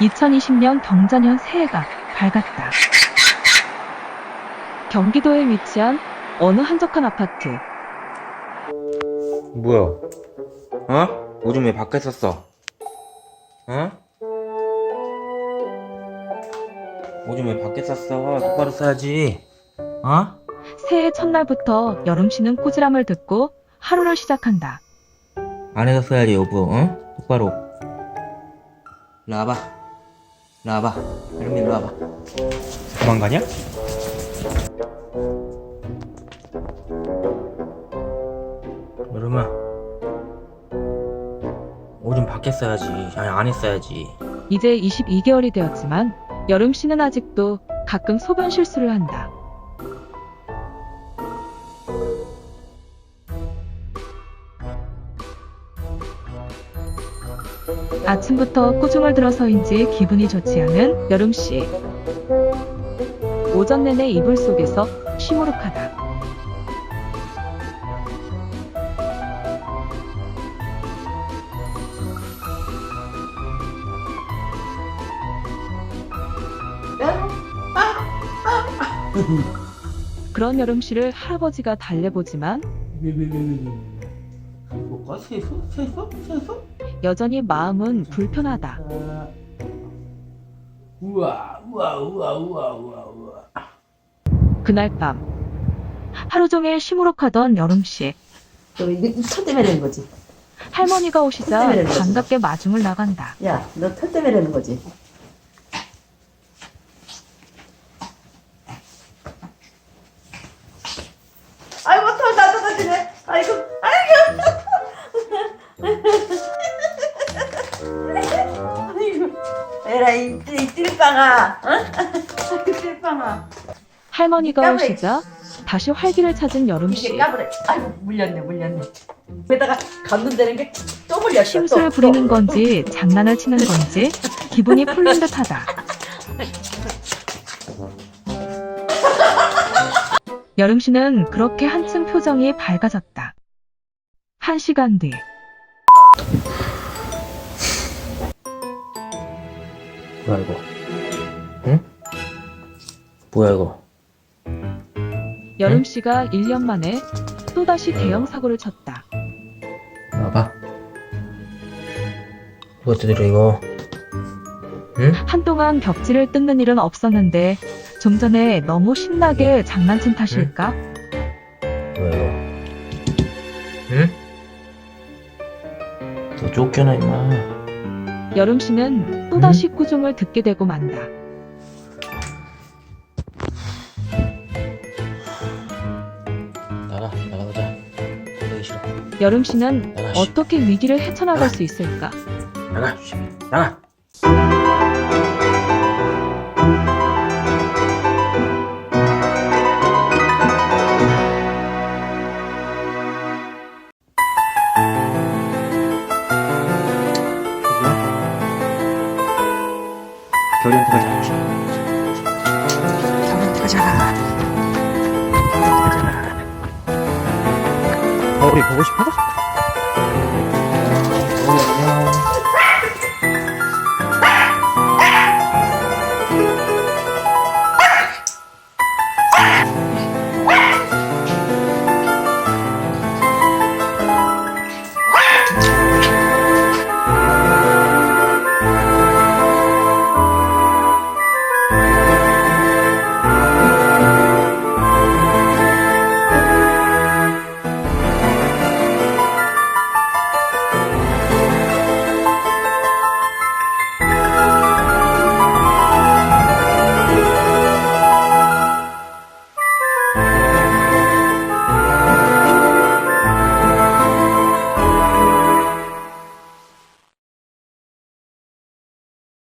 2020년 경자년 새해가 밝았다. 경기도에 위치한 어느 한적한 아파트. 뭐야? 어? 오줌 왜 밖에 썼어? 어? 오줌 왜 밖에 썼어? 똑바로 써야지. 어? 새해 첫날부터 여름 씨는 꾸지람을 듣고 하루를 시작한다. 안에서 써야지 여보. 어? 똑바로. 일로 와봐. 일로 와봐. 이름이 일로 와봐. 도망가냐? 여름아. 오줌 밖에 써야지. 아니 안에 써야지. 이제 22개월이 되었지만 여름 씨는 아직도 가끔 소변 실수를 한다. 아침부터 꾸중을 들어서인지 기분이 좋지 않은 여름 씨. 오전 내내 이불 속에서 시무룩하다. 그런 여름 씨를 할아버지가 달래보지만 뭐가 세수? 세수? 세수? 여전히 마음은 불편하다. 우와 우와 우와 우와 우와 우와. 그날 밤 하루 종일 시무룩하던 여름 씨. 너 이거 털 때문에 그러는 거지. 할머니가 오시자. 반갑게 마중을 나간다. 야, 너 털 때문에 그러는 거지. 빵아. 어? 아이고, 띨빵아. 할머니가. 오시자 다시 활기를 찾은 여름 이게 씨. 까불어. 아이고, 물렸네, 물렸네. 게다가 감는다는 게 또 물렸어. 심술 또, 부리는 또. 건지 장난을 치는 건지 기분이 풀린 듯하다. 여름 씨는 그렇게 한층 표정이 밝아졌다. 한 시간 뒤 이거? 응? 뭐야 이거? 여름 씨가 1년 만에 또다시 대형 사고를 쳤다. 봐봐. 이것도 들어 이거. 응? 한동안 벽지를 뜯는 일은 없었는데 좀 전에 너무 신나게 장난친 탓일까? 뭐야 이거? 응? 너 쫓겨나 임마. 여름 씨는 또다시 꾸중을 듣게 되고 만다. 여름 씨는 나가. 씨. 어떻게 위기를 헤쳐나갈 수 있을까? 나가. 씨. 나가. 결이한테 가자. 결이한테 가자. 가자. 어, 우리 보고 싶어?